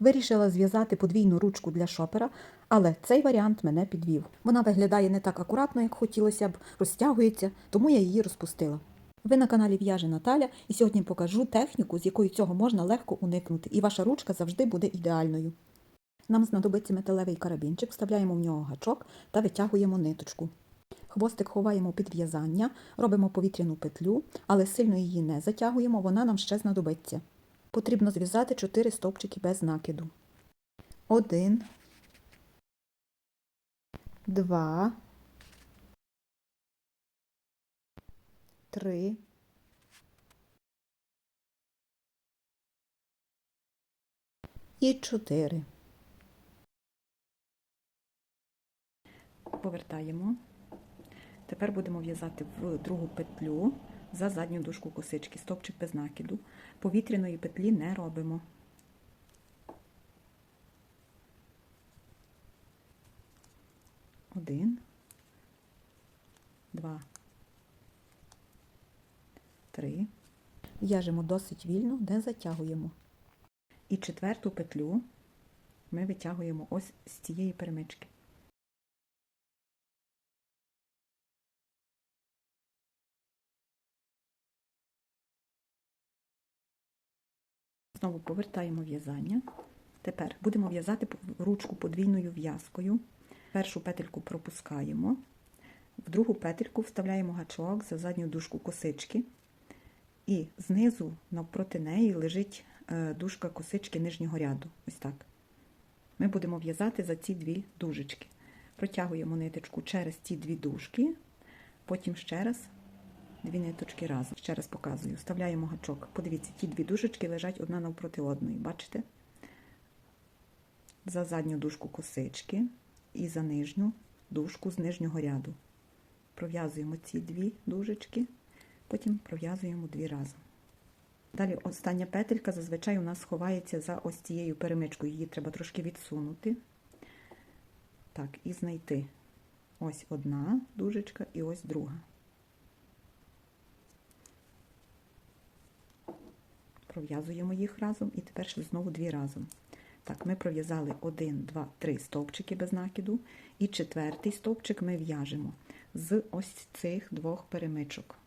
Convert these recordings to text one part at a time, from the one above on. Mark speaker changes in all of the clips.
Speaker 1: Вирішила зв'язати подвійну ручку для шопера, але цей варіант мене підвів. Вона виглядає не так акуратно, як хотілося б, розтягується, тому я її розпустила. Ви на каналі В'яже Наталя, і сьогодні покажу техніку, з якою цього можна легко уникнути, і ваша ручка завжди буде ідеальною. Нам знадобиться металевий карабінчик, вставляємо в нього гачок та витягуємо ниточку. Хвостик ховаємо під в'язання, робимо повітряну петлю, але сильно її не затягуємо, вона нам ще знадобиться. Потрібно зв'язати 4 стовпчики без накиду. Один, два, три, і чотири. Повертаємо. Тепер будемо в'язати в другу петлю за задню дужку косички, стовпчик без накиду. Повітряної петлі не робимо. Один, два, три. В'яжемо досить вільно, не затягуємо. І четверту петлю ми витягуємо ось з цієї перемички. Знову повертаємо в'язання. Тепер будемо в'язати ручку подвійною в'язкою. Першу петельку пропускаємо, в другу петельку вставляємо гачок за задню дужку косички, і знизу навпроти неї лежить дужка косички нижнього ряду. Ось так. Ми будемо в'язати за ці дві дужечки. Протягуємо ниточку через ці дві дужки, потім ще раз дві ниточки разом. Ще раз показую. Вставляємо гачок. Подивіться, ті дві дужечки лежать одна навпроти одної. Бачите? За задню дужку косички і за нижню дужку з нижнього ряду. Пров'язуємо ці дві дужечки, потім пров'язуємо дві разом. Далі остання петелька зазвичай у нас ховається за ось цією перемичкою. Її треба трошки відсунути. Так, і знайти ось одна дужечка і ось друга. Пров'язуємо їх разом і тепер ще знову дві разом. Так, ми пров'язали 1, 2, 3 стовпчики без накиду, і четвертий стовпчик ми в'яжемо з ось цих двох перемичок.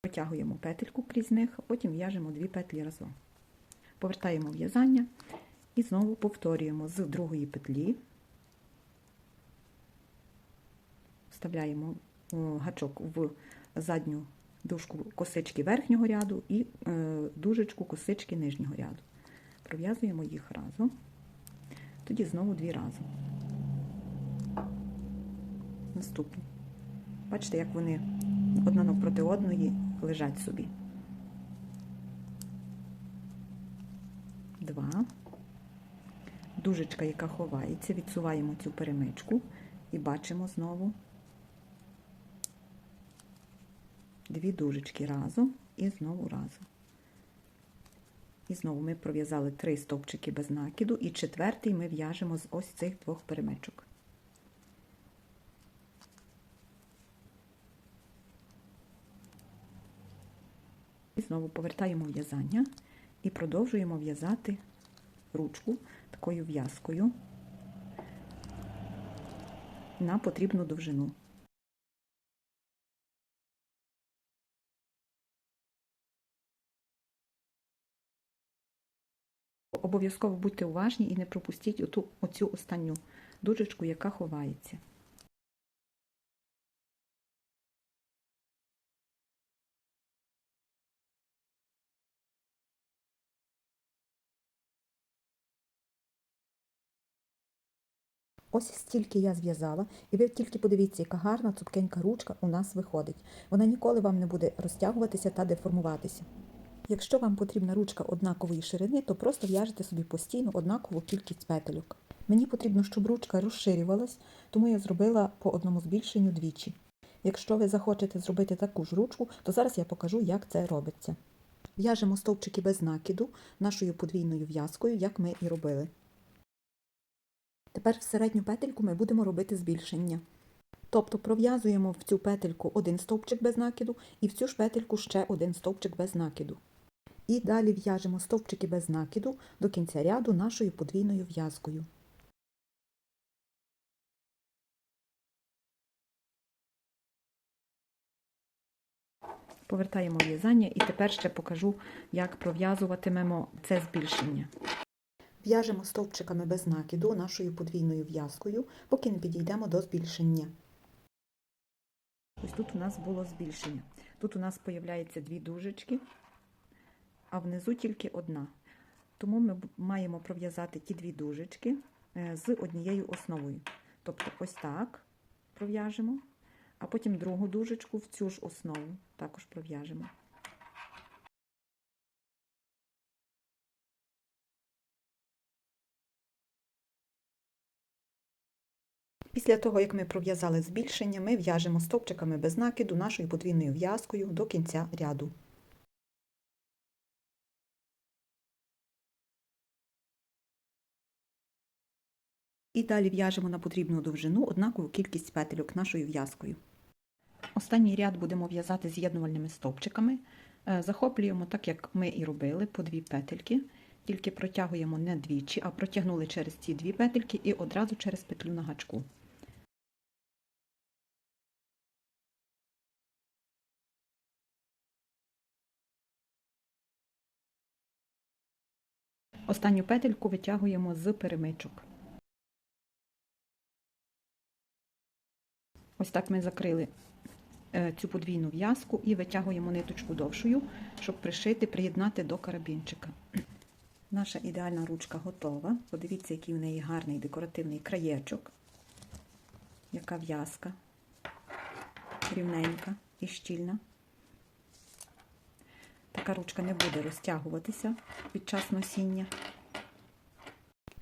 Speaker 1: Протягуємо петельку крізь них, потім в'яжемо дві петлі разом. Повертаємо в'язання і знову повторюємо з другої петлі, вставляємо гачок в задню дужку косички верхнього ряду і дужечку косички нижнього ряду. Пров'язуємо їх разом, тоді знову дві разом. Наступні. Бачите, як вони одна навпроти одної лежать собі. Два. Дужечка, яка ховається, відсуваємо цю перемичку і бачимо знову дві дужечки разом і знову разом. І знову ми пров'язали три стовпчики без накиду, і четвертий ми в'яжемо з ось цих двох перемичок. І знову повертаємо в'язання і продовжуємо в'язати ручку такою в'язкою на потрібну довжину. Обов'язково будьте уважні і не пропустіть оту, оцю останню дужечку, яка ховається. Ось стільки я зв'язала, і ви тільки подивіться, яка гарна цупкенька ручка у нас виходить. Вона ніколи вам не буде розтягуватися та деформуватися. Якщо вам потрібна ручка однакової ширини, то просто в'яжете собі постійно однакову кількість петельок. Мені потрібно, щоб ручка розширювалась, тому я зробила по одному збільшенню двічі. Якщо ви захочете зробити таку ж ручку, то зараз я покажу, як це робиться. В'яжемо стовпчики без накиду нашою подвійною в'язкою, як ми і робили. Тепер в середню петельку ми будемо робити збільшення. Тобто пров'язуємо в цю петельку один стовпчик без накиду і в цю ж петельку ще один стовпчик без накиду. І далі в'яжемо стовпчики без накиду до кінця ряду нашою подвійною в'язкою. Повертаємо в'язання і тепер ще покажу, як пров'язуватимемо це збільшення. В'яжемо стовпчиками без накиду нашою подвійною в'язкою, поки не підійдемо до збільшення. Ось тут у нас було збільшення. Тут у нас появляється дві дужечки, а внизу тільки одна. Тому ми маємо пров'язати ті дві дужечки е, з однією основою. Тобто ось так пров'яжемо, а потім другу дужечку в цю ж основу також пров'яжемо. Після того, як ми пров'язали збільшення, ми в'яжемо стовпчиками без накиду нашою подвійною в'язкою до кінця ряду. І далі в'яжемо на потрібну довжину однакову кількість петельок нашою в'язкою. Останній ряд будемо в'язати з'єднувальними стовпчиками. Е, Захоплюємо так, як ми і робили, по дві петельки, тільки протягуємо не двічі, а протягнули через ці дві петельки і одразу через петлю на гачку. Останню петельку витягуємо з перемичок. Ось так ми закрили е, цю подвійну в'язку і витягуємо ниточку довшою, щоб пришити, приєднати до карабінчика. Наша ідеальна ручка готова. Подивіться, який в неї гарний декоративний краєчок. Яка в'язка, рівненька і щільна. Така ручка не буде розтягуватися під час носіння.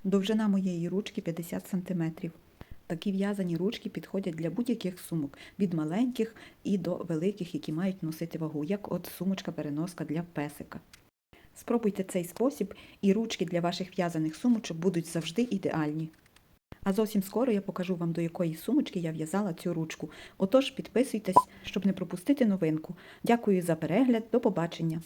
Speaker 1: Довжина моєї ручки 50 см. Такі в'язані ручки підходять для будь-яких сумок, від маленьких і до великих, які мають носити вагу, як от сумочка-переноска для песика. Спробуйте цей спосіб, і ручки для ваших в'язаних сумочок будуть завжди ідеальні. А зовсім скоро я покажу вам, до якої сумочки я в'язала цю ручку. Отож, підписуйтесь, щоб не пропустити новинку. Дякую за перегляд, до побачення!